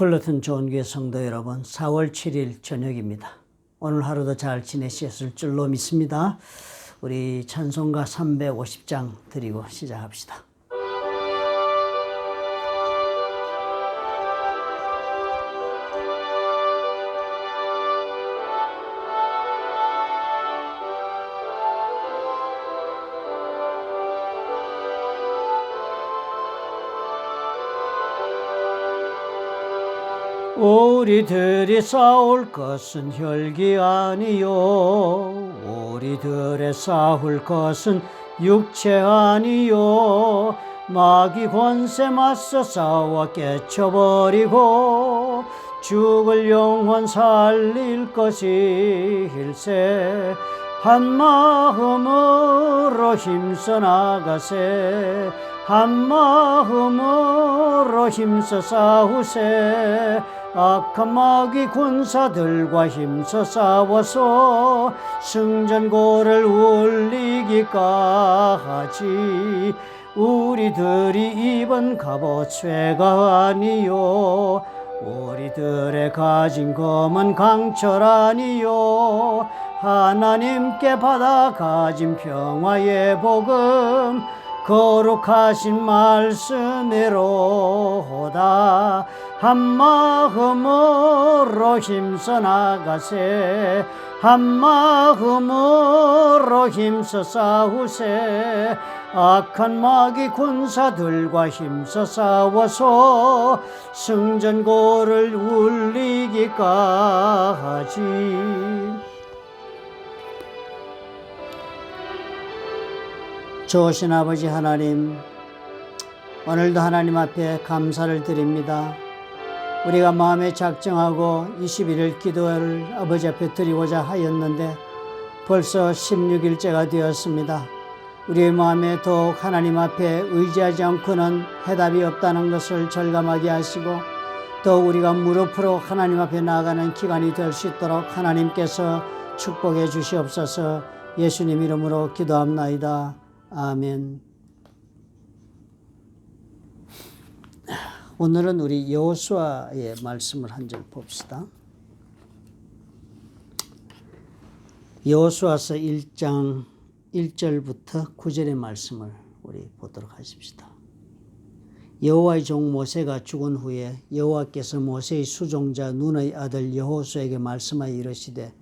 플러튼 좋은교회 성도 여러분, 4월 7일 저녁입니다. 오늘 하루도 잘 지내셨을 줄로 믿습니다. 우리 찬송가 350장 드리고 시작합시다. 우리들이 싸울 것은 혈기 아니요. 우리들의 싸울 것은 육체 아니요. 마귀 권세 맞서 싸워 깨쳐버리고 죽을 영혼 살릴 것일세. 한 마음으로 힘써 나가세. 한 마음으로 힘써 싸우세 악한 마귀 군사들과 힘써 싸워서 승전고를 울리기까지. 우리들이 입은 갑옷 쇠가 아니요. 우리들의 가진 검은 강철 아니요. 하나님께 받아 가진 평화의 복음 거룩하신 말씀으로다 한 마음으로 힘써 나가세. 한 마음으로 힘써 싸우세. 악한 마귀 군사들과 힘써 싸워서 승전고를 울리기까지. 좋으신 아버지 하나님, 오늘도 하나님 앞에 감사를 드립니다. 우리가 마음에 작정하고 21일 기도를 아버지 앞에 드리고자 하였는데 벌써 16일째가 되었습니다. 우리의 마음에 더욱 하나님 앞에 의지하지 않고는 해답이 없다는 것을 절감하게 하시고 또 우리가 무릎으로 하나님 앞에 나아가는 기간이 될 수 있도록 하나님께서 축복해 주시옵소서 예수님 이름으로 기도합나이다. 아멘. 오늘은 우리 여호수아의 말씀을 한 절 봅시다. 여호수아서 1장 1절부터 9절의 말씀을 우리 보도록 하십시다. 여호와의 종 모세가 죽은 후에 여호와께서 모세의 수종자 눈의 아들 여호수에게 말씀하여 이르시되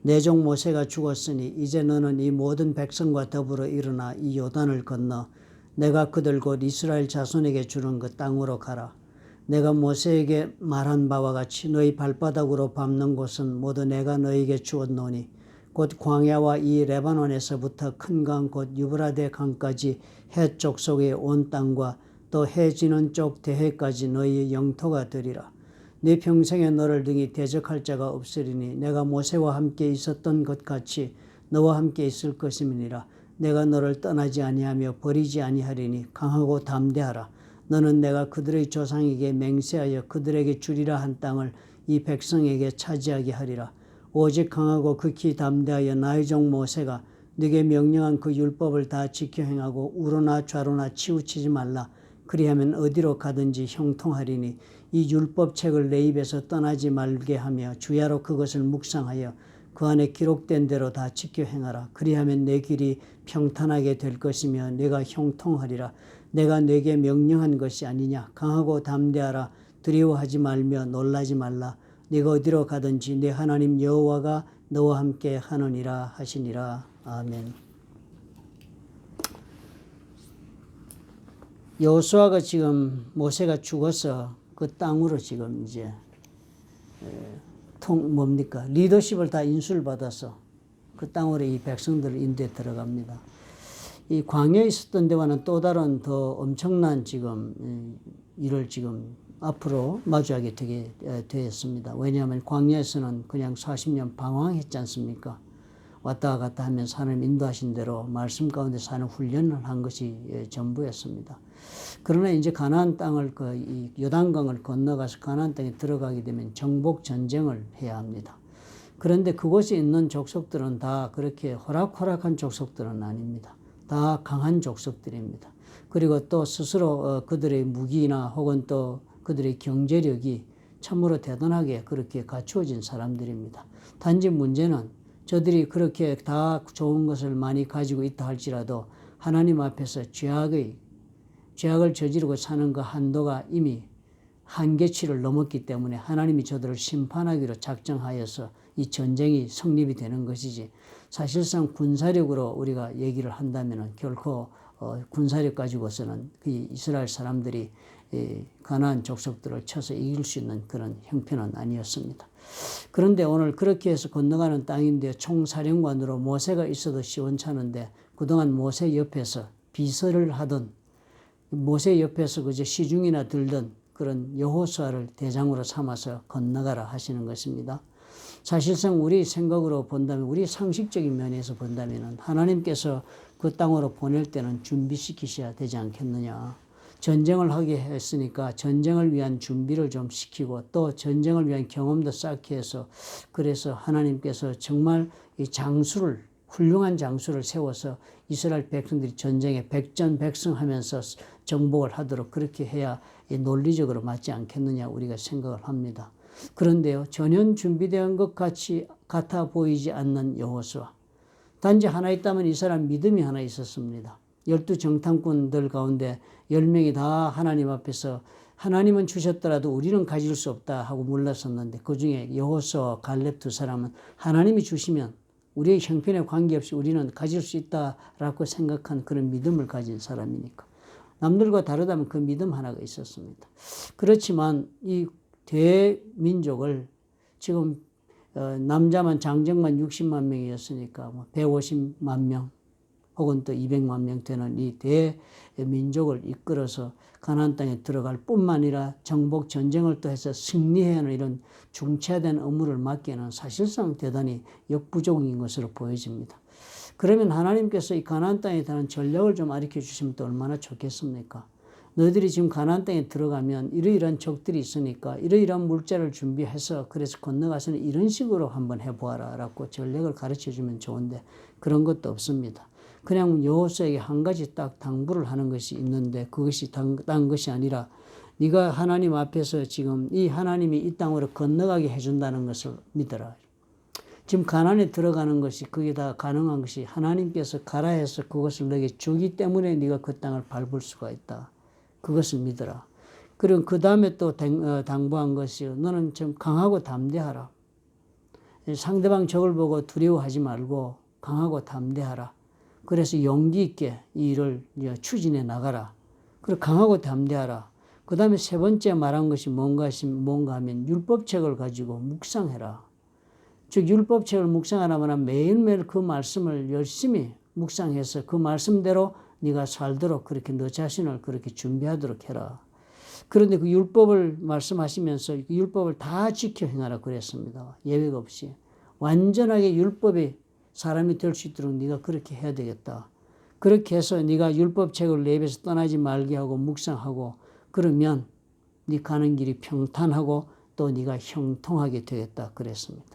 내 종 모세가 죽었으니 이제 너는 이 모든 백성과 더불어 일어나 이 요단을 건너 내가 그들 곧 이스라엘 자손에게 주는 그 땅으로 가라. 내가 모세에게 말한 바와 같이 너희 발바닥으로 밟는 곳은 모두 내가 너에게 주었노니 곧 광야와 이 레바논에서부터 큰 강 곧 유브라데 강까지 해 쪽 속의 온 땅과 또 해지는 쪽 대해까지 너희의 영토가 되리라. 네 평생에 너를 등이 대적할 자가 없으리니 내가 모세와 함께 있었던 것 같이 너와 함께 있을 것임이니라. 내가 너를 떠나지 아니하며 버리지 아니하리니 강하고 담대하라. 너는 내가 그들의 조상에게 맹세하여 그들에게 주리라 한 땅을 이 백성에게 차지하게 하리라. 오직 강하고 극히 담대하여 나의 종 모세가 네게 명령한 그 율법을 다 지켜 행하고 우로나 좌로나 치우치지 말라. 그리하면 어디로 가든지 형통하리니 이 율법책을 내 입에서 떠나지 말게 하며 주야로 그것을 묵상하여 그 안에 기록된 대로 다 지켜 행하라. 그리하면 내 길이 평탄하게 될 것이며 내가 형통하리라. 내가 내게 명령한 것이 아니냐. 강하고 담대하라. 두려워하지 말며 놀라지 말라. 네가 어디로 가든지 내 하나님 여호와가 너와 함께 하느니라 하시니라. 아멘. 여호수아가 지금 모세가 죽어서 그 땅으로 지금 이제 통 뭡니까 리더십을 다 인수를 받아서 그 땅으로 이 백성들을 인도에 들어갑니다. 이 광야에 있었던 데와는 또 다른 더 엄청난 지금 일을 지금 앞으로 마주하게 되게 되었습니다. 왜냐하면 광야에서는 그냥 40년 방황했지 않습니까? 왔다 갔다 하면서 하나님 인도하신 대로 말씀 가운데 사는 훈련을 한 것이 전부였습니다. 그러나 이제 가나안 땅을 그 요단강을 건너가서 가나안 땅에 들어가게 되면 정복 전쟁을 해야 합니다. 그런데 그곳에 있는 족속들은 다 그렇게 호락호락한 족속들은 아닙니다. 다 강한 족속들입니다. 그리고 또 스스로 그들의 무기나 혹은 또 그들의 경제력이 참으로 대단하게 그렇게 갖추어진 사람들입니다. 단지 문제는 저들이 그렇게 다 좋은 것을 많이 가지고 있다 할지라도 하나님 앞에서 죄악의 죄악을 저지르고 사는 그 한도가 이미 한계치를 넘었기 때문에 하나님이 저들을 심판하기로 작정하여서 이 전쟁이 성립이 되는 것이지 사실상 군사력으로 우리가 얘기를 한다면 결코 어, 군사력 가지고서는 그 이스라엘 사람들이 이 가나안 족속들을 쳐서 이길 수 있는 그런 형편은 아니었습니다. 그런데 오늘 그렇게 해서 건너가는 땅인데 총사령관으로 모세가 있어도 시원찮은데 그동안 모세 옆에서 비서를 하던 모세 옆에서 그저 시중이나 들던 그런 여호수아를 대장으로 삼아서 건너가라 하시는 것입니다. 사실상 우리 생각으로 본다면 우리 상식적인 면에서 본다면 하나님께서 그 땅으로 보낼 때는 준비시키셔야 되지 않겠느냐. 전쟁을 하게 했으니까 전쟁을 위한 준비를 좀 시키고 또 전쟁을 위한 경험도 쌓게 해서 그래서 하나님께서 정말 이 장수를 훌륭한 장수를 세워서 이스라엘 백성들이 전쟁에 백전백승하면서 정복을 하도록 그렇게 해야 논리적으로 맞지 않겠느냐 우리가 생각을 합니다. 그런데요 전혀 준비된 것 같이 같아 보이지 않는 여호수아 단지 하나 있다면 이 사람 믿음이 하나 있었습니다. 열두 정탐꾼들 가운데 열 명이 다 하나님 앞에서 하나님은 주셨더라도 우리는 가질 수 없다 하고 물러섰는데 그 중에 여호수아 갈렙 두 사람은 하나님이 주시면 우리의 형편에 관계없이 우리는 가질 수 있다라고 생각한 그런 믿음을 가진 사람이니까 남들과 다르다면 그 믿음 하나가 있었습니다. 그렇지만 이 대민족을 지금 어, 남자만 장정만 60만 명이었으니까 뭐 150만 명 혹은 또 200만 명 되는 이 대민족을 이끌어서 가나안 땅에 들어갈 뿐만 아니라 정복 전쟁을 또 해서 승리해야 하는 이런 중차된 업무를 맡기에는 사실상 대단히 역부족인 것으로 보여집니다. 그러면 하나님께서 이 가나안 땅에 대한 전략을 좀 알려 주시면 또 얼마나 좋겠습니까? 너희들이 지금 가나안 땅에 들어가면 이러이러한 적들이 있으니까 이러이러한 물자를 준비해서 그래서 건너가서는 이런 식으로 한번 해보아라 라고 전략을 가르쳐 주면 좋은데 그런 것도 없습니다. 그냥 여호수에게 한 가지 딱 당부를 하는 것이 있는데 그것이 딴 것이 아니라 네가 하나님 앞에서 지금 이 하나님이 이 땅으로 건너가게 해준다는 것을 믿어라. 지금 가난에 들어가는 것이 그게 다 가능한 것이 하나님께서 가라 해서 그것을 너에게 주기 때문에 네가 그 땅을 밟을 수가 있다. 그것을 믿어라. 그리고 그 다음에 또 어, 당부한 것이 너는 좀 강하고 담대하라. 상대방 적을 보고 두려워하지 말고 강하고 담대하라. 그래서 용기 있게 이 일을 추진해 나가라. 그리고 강하고 담대하라. 그 다음에 세 번째 말한 것이 뭔가, 뭔가 하면 율법책을 가지고 묵상해라. 즉, 율법책을 묵상하라면 매일매일 그 말씀을 열심히 묵상해서 그 말씀대로 네가 살도록 그렇게 너 자신을 그렇게 준비하도록 해라. 그런데 그 율법을 말씀하시면서 그 율법을 다 지켜 행하라 그랬습니다. 예외가 없이. 완전하게 율법이 사람이 될 수 있도록 네가 그렇게 해야 되겠다. 그렇게 해서 네가 율법책을 내 입에서 떠나지 말게 하고 묵상하고 그러면 네 가는 길이 평탄하고 또 네가 형통하게 되겠다 그랬습니다.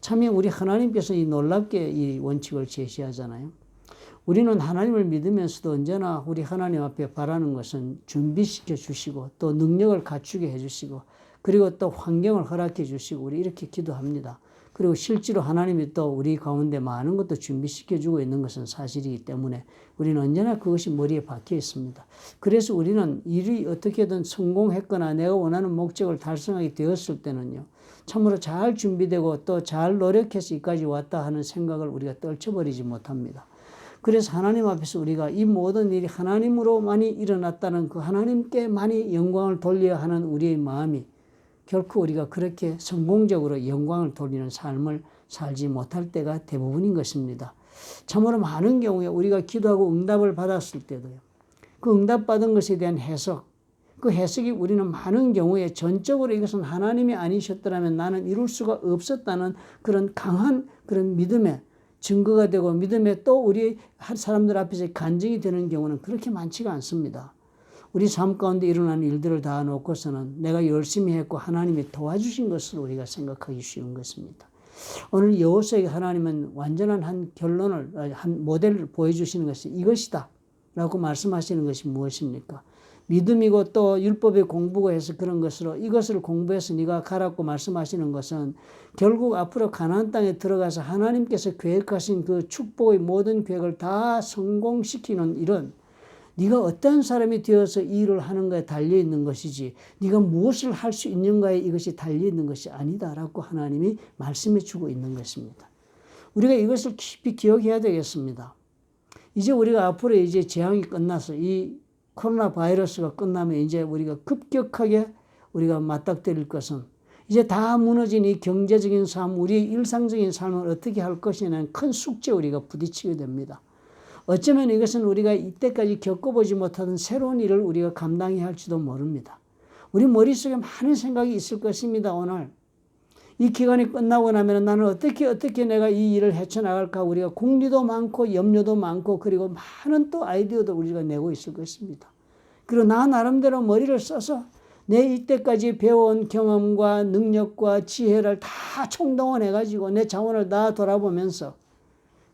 참에 우리 하나님께서 이 놀랍게 이 원칙을 제시하잖아요. 우리는 하나님을 믿으면서도 언제나 우리 하나님 앞에 바라는 것은 준비시켜 주시고 또 능력을 갖추게 해 주시고 그리고 또 환경을 허락해 주시고 우리 이렇게 기도합니다. 그리고 실제로 하나님이 또 우리 가운데 많은 것도 준비시켜 주고 있는 것은 사실이기 때문에 우리는 언제나 그것이 머리에 박혀 있습니다. 그래서 우리는 일이 어떻게든 성공했거나 내가 원하는 목적을 달성하게 되었을 때는요. 참으로 잘 준비되고 또 잘 노력해서 이까지 왔다 하는 생각을 우리가 떨쳐버리지 못합니다. 그래서 하나님 앞에서 우리가 이 모든 일이 하나님으로만이 일어났다는 그 하나님께 많이 영광을 돌려야 하는 우리의 마음이 결코 우리가 그렇게 성공적으로 영광을 돌리는 삶을 살지 못할 때가 대부분인 것입니다. 참으로 많은 경우에 우리가 기도하고 응답을 받았을 때도요. 그 응답받은 것에 대한 해석, 그 해석이 우리는 많은 경우에 전적으로 이것은 하나님이 아니셨더라면 나는 이룰 수가 없었다는 그런 강한 그런 믿음의 증거가 되고 믿음에 또 우리 사람들 앞에서 간증이 되는 경우는 그렇게 많지가 않습니다. 우리 삶 가운데 일어나는 일들을 다 놓고서는 내가 열심히 했고 하나님이 도와주신 것을 우리가 생각하기 쉬운 것입니다. 오늘 여호수에게 하나님은 완전한 한 결론을 한 모델을 보여주시는 것이 이것이다 라고 말씀하시는 것이 무엇입니까? 믿음이고 또 율법의 공부고 해서 그런 것으로 이것을 공부해서 네가 가라고 말씀하시는 것은 결국 앞으로 가나안 땅에 들어가서 하나님께서 계획하신 그 축복의 모든 계획을 다 성공시키는 이런 네가 어떤 사람이 되어서 이 일을 하는가에 달려 있는 것이지 네가 무엇을 할 수 있는가에 이것이 달려 있는 것이 아니다라고 하나님이 말씀해 주고 있는 것입니다. 우리가 이것을 깊이 기억해야 되겠습니다. 이제 우리가 앞으로 이제 재앙이 끝나서 이 코로나 바이러스가 끝나면 이제 우리가 급격하게 우리가 맞닥뜨릴 것은 이제 다 무너진 이 경제적인 삶, 우리의 일상적인 삶을 어떻게 할 것이냐는 큰 숙제 우리가 부딪히게 됩니다. 어쩌면 이것은 우리가 이때까지 겪어보지 못하던 새로운 일을 우리가 감당해야 할지도 모릅니다. 우리 머릿속에 많은 생각이 있을 것입니다, 오늘. 이 기간이 끝나고 나면 나는 어떻게 어떻게 내가 이 일을 헤쳐나갈까 우리가 공리도 많고 염려도 많고 그리고 많은 또 아이디어도 우리가 내고 있을 것입니다. 그리고 나 나름대로 머리를 써서 내 이때까지 배워온 경험과 능력과 지혜를 다 총동원해 가지고 내 자원을 다 돌아보면서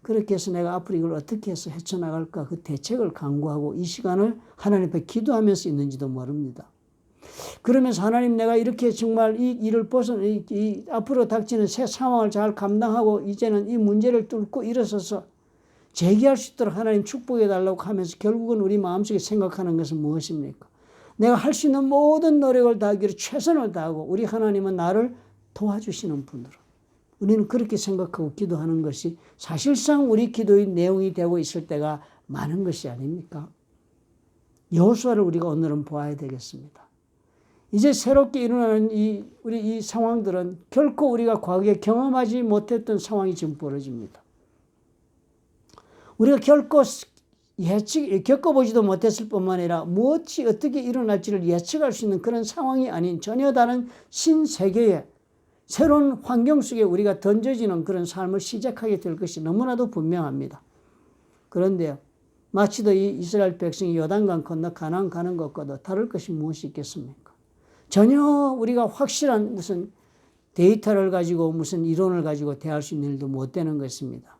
그렇게 해서 내가 앞으로 이걸 어떻게 해서 헤쳐나갈까 그 대책을 강구하고 이 시간을 하나님 앞에 기도하면서 있는지도 모릅니다. 그러면서 하나님 내가 이렇게 정말 이 일을 벗어 이, 이 앞으로 닥치는 새 상황을 잘 감당하고 이제는 이 문제를 뚫고 일어서서 재기할 수 있도록 하나님 축복해 달라고 하면서 결국은 우리 마음속에 생각하는 것은 무엇입니까? 내가 할 수 있는 모든 노력을 다하기로 최선을 다하고 우리 하나님은 나를 도와주시는 분으로 우리는 그렇게 생각하고 기도하는 것이 사실상 우리 기도의 내용이 되고 있을 때가 많은 것이 아닙니까? 여호수아를 우리가 오늘은 보아야 되겠습니다. 이제 새롭게 일어나는 이 우리 이 상황들은 결코 우리가 과거에 경험하지 못했던 상황이 지금 벌어집니다. 우리가 결코 예측 겪어보지도 못했을 뿐만 아니라 무엇이 어떻게 일어날지를 예측할 수 있는 그런 상황이 아닌 전혀 다른 신세계의 새로운 환경 속에 우리가 던져지는 그런 삶을 시작하게 될 것이 너무나도 분명합니다. 그런데요, 마치도 이 이스라엘 백성이 요단강 건너 가나안 가는 것과도 다를 것이 무엇이 있겠습니까? 전혀 우리가 확실한 무슨 데이터를 가지고 무슨 이론을 가지고 대할 수 있는 일도 못 되는 것입니다.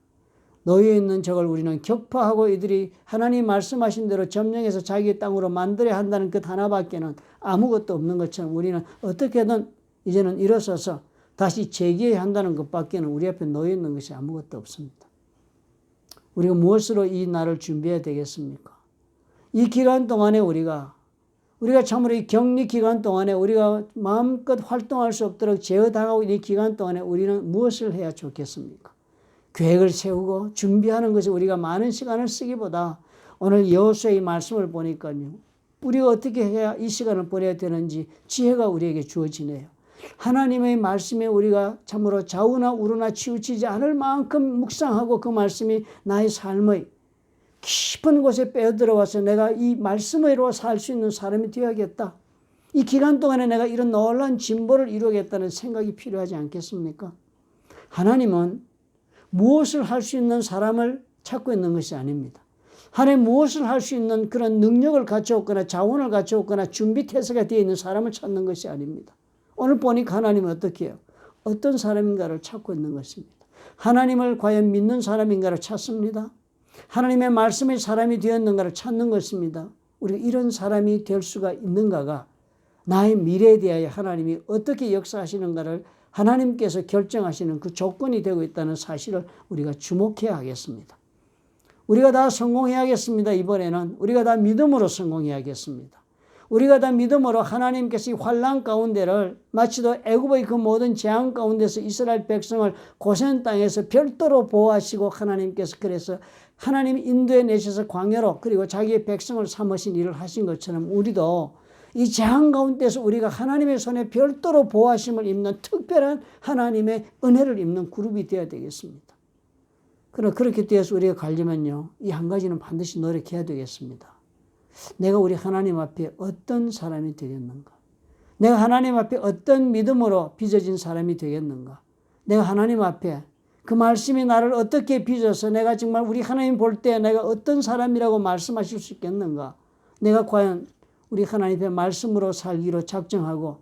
놓여 있는 적을 우리는 격파하고 이들이 하나님 말씀하신 대로 점령해서 자기 땅으로 만들어야 한다는 그 하나밖에는 아무것도 없는 것처럼 우리는 어떻게든 이제는 일어서서 다시 재기해야 한다는 것밖에는 우리 앞에 놓여 있는 것이 아무것도 없습니다. 우리가 무엇으로 이 날을 준비해야 되겠습니까? 이 기간 동안에 우리가 우리가 참으로 이 격리 기간 동안에 우리가 마음껏 활동할 수 없도록 제어당하고 있는 기간 동안에 우리는 무엇을 해야 좋겠습니까? 계획을 세우고 준비하는 것에 우리가 많은 시간을 쓰기보다 오늘 여호수의 말씀을 보니까요. 우리가 어떻게 해야 이 시간을 보내야 되는지 지혜가 우리에게 주어지네요. 하나님의 말씀에 우리가 참으로 좌우나 우르나 치우치지 않을 만큼 묵상하고 그 말씀이 나의 삶의 깊은 곳에 빼어들어와서 내가 이 말씀으로 살 수 있는 사람이 되어야겠다. 이 기간 동안에 내가 이런 놀란 진보를 이루겠다는 생각이 필요하지 않겠습니까? 하나님은 무엇을 할 수 있는 사람을 찾고 있는 것이 아닙니다. 하나님 무엇을 할 수 있는 그런 능력을 갖춰왔거나 자원을 갖춰왔거나 준비 태세가 되어 있는 사람을 찾는 것이 아닙니다. 오늘 보니까 하나님은 어떻게 해요? 어떤 사람인가를 찾고 있는 것입니다. 하나님을 과연 믿는 사람인가를 찾습니다. 하나님의 말씀의 사람이 되었는가를 찾는 것입니다. 우리가 이런 사람이 될 수가 있는가가 나의 미래에 대하여 하나님이 어떻게 역사하시는가를 하나님께서 결정하시는 그 조건이 되고 있다는 사실을 우리가 주목해야 하겠습니다. 우리가 다 성공해야겠습니다. 이번에는 우리가 다 믿음으로 성공해야겠습니다. 우리가 다 믿음으로 하나님께서 이 환란 가운데를 마치도 애굽의 그 모든 재앙 가운데서 이스라엘 백성을 고센 땅에서 별도로 보호하시고 하나님께서 그래서 하나님 인도에 내셔서 광야로 그리고 자기의 백성을 삼으신 일을 하신 것처럼 우리도 이 재앙 가운데서 우리가 하나님의 손에 별도로 보호하심을 입는 특별한 하나님의 은혜를 입는 그룹이 되어야 되겠습니다. 그러나 그렇게 되어서 우리가 가려면요, 이 한 가지는 반드시 노력해야 되겠습니다. 내가 우리 하나님 앞에 어떤 사람이 되겠는가? 내가 하나님 앞에 어떤 믿음으로 빚어진 사람이 되겠는가? 내가 하나님 앞에 그 말씀이 나를 어떻게 빚어서 내가 정말 우리 하나님 볼 때 내가 어떤 사람이라고 말씀하실 수 있겠는가? 내가 과연 우리 하나님의 말씀으로 살기로 작정하고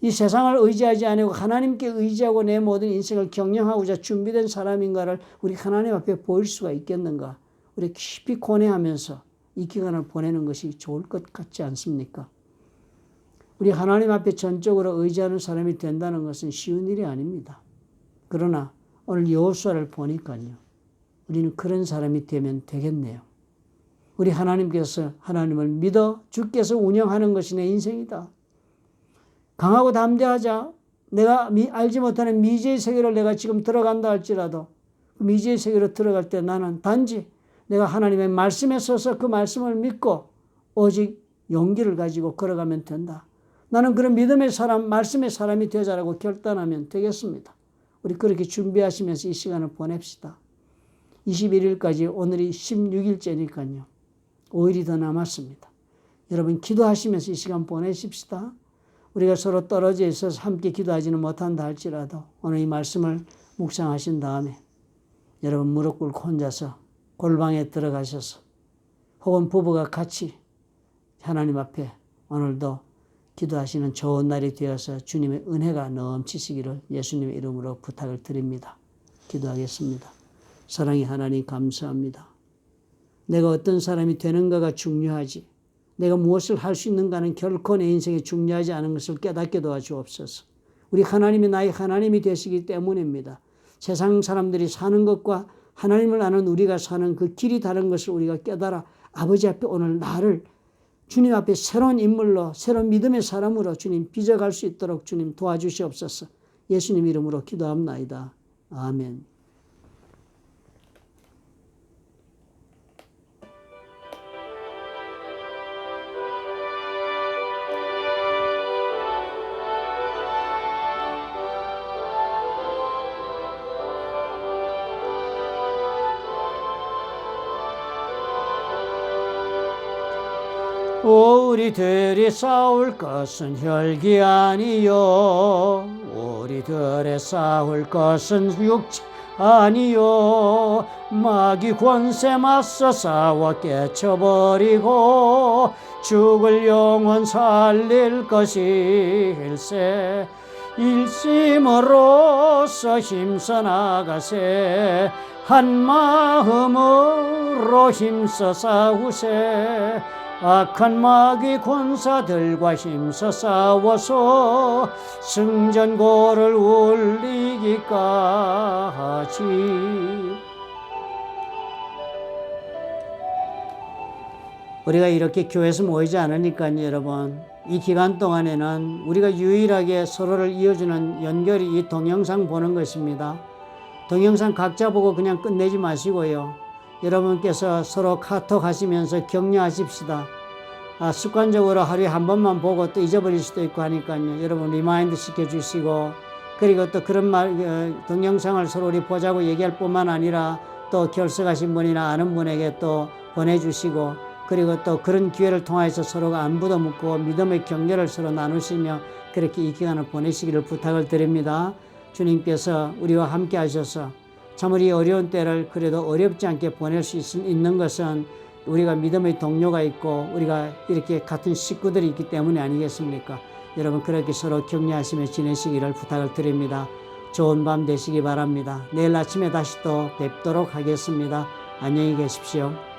이 세상을 의지하지 않고 하나님께 의지하고 내 모든 인생을 경영하고자 준비된 사람인가를 우리 하나님 앞에 보일 수가 있겠는가? 우리 깊이 고뇌하면서 이 기간을 보내는 것이 좋을 것 같지 않습니까? 우리 하나님 앞에 전적으로 의지하는 사람이 된다는 것은 쉬운 일이 아닙니다. 그러나 오늘 여호수아를 보니까요. 우리는 그런 사람이 되면 되겠네요. 우리 하나님께서 하나님을 믿어 주께서 운영하는 것이 내 인생이다. 강하고 담대하자. 내가 미, 알지 못하는 미지의 세계를 내가 지금 들어간다 할지라도 그 미지의 세계로 들어갈 때 나는 단지 내가 하나님의 말씀에 서서 그 말씀을 믿고 오직 용기를 가지고 걸어가면 된다. 나는 그런 믿음의 사람, 말씀의 사람이 되자라고 결단하면 되겠습니다. 우리 그렇게 준비하시면서 이 시간을 보냅시다. 21일까지 오늘이 16일째니까요. 5일이 더 남았습니다. 여러분 기도하시면서 이 시간 보내십시다. 우리가 서로 떨어져 있어서 함께 기도하지는 못한다 할지라도 오늘 이 말씀을 묵상하신 다음에 여러분 무릎 꿇고 혼자서 골방에 들어가셔서 혹은 부부가 같이 하나님 앞에 오늘도 기도하시는 좋은 날이 되어서 주님의 은혜가 넘치시기를 예수님의 이름으로 부탁을 드립니다. 기도하겠습니다. 사랑의 하나님 감사합니다. 내가 어떤 사람이 되는가가 중요하지. 내가 무엇을 할 수 있는가는 결코 내 인생에 중요하지 않은 것을 깨닫게 도와주옵소서. 우리 하나님이 나의 하나님이 되시기 때문입니다. 세상 사람들이 사는 것과 하나님을 아는 우리가 사는 그 길이 다른 것을 우리가 깨달아 아버지 앞에 오늘 나를 주님 앞에 새로운 인물로 새로운 믿음의 사람으로 주님 빚어갈 수 있도록 주님 도와주시옵소서. 예수님 이름으로 기도합나이다. 아멘. 우리들이 싸울 것은 혈기 아니요. 우리들의 싸울 것은 육체 아니요. 마귀 권세 맞서 싸워 깨쳐버리고 죽을 영혼 살릴 것일세. 일심으로서 힘써 나가세. 한 마음으로 힘써 싸우세 악한 마귀 권사들과 힘써 싸워서 승전고를 울리기까지. 우리가 이렇게 교회에서 모이지 않으니까요 여러분. 이 기간 동안에는 우리가 유일하게 서로를 이어주는 연결이 이 동영상 보는 것입니다. 동영상 각자 보고 그냥 끝내지 마시고요 여러분께서 서로 카톡 하시면서 격려하십시다. 아, 습관적으로 하루에 한 번만 보고 또 잊어버릴 수도 있고 하니까요. 여러분 리마인드 시켜주시고 그리고 또 그런 말 어, 동영상을 서로 우리 보자고 얘기할 뿐만 아니라 또 결석하신 분이나 아는 분에게 또 보내주시고 그리고 또 그런 기회를 통해서 서로가 안부도 묻고 믿음의 격려를 서로 나누시며 그렇게 이 기간을 보내시기를 부탁을 드립니다. 주님께서 우리와 함께 하셔서 참 우리 어려운 때를 그래도 어렵지 않게 보낼 수 있는 것은 우리가 믿음의 동료가 있고 우리가 이렇게 같은 식구들이 있기 때문에 아니겠습니까? 여러분 그렇게 서로 격려하시며 지내시기를 부탁을 드립니다. 좋은 밤 되시기 바랍니다. 내일 아침에 다시 또 뵙도록 하겠습니다. 안녕히 계십시오.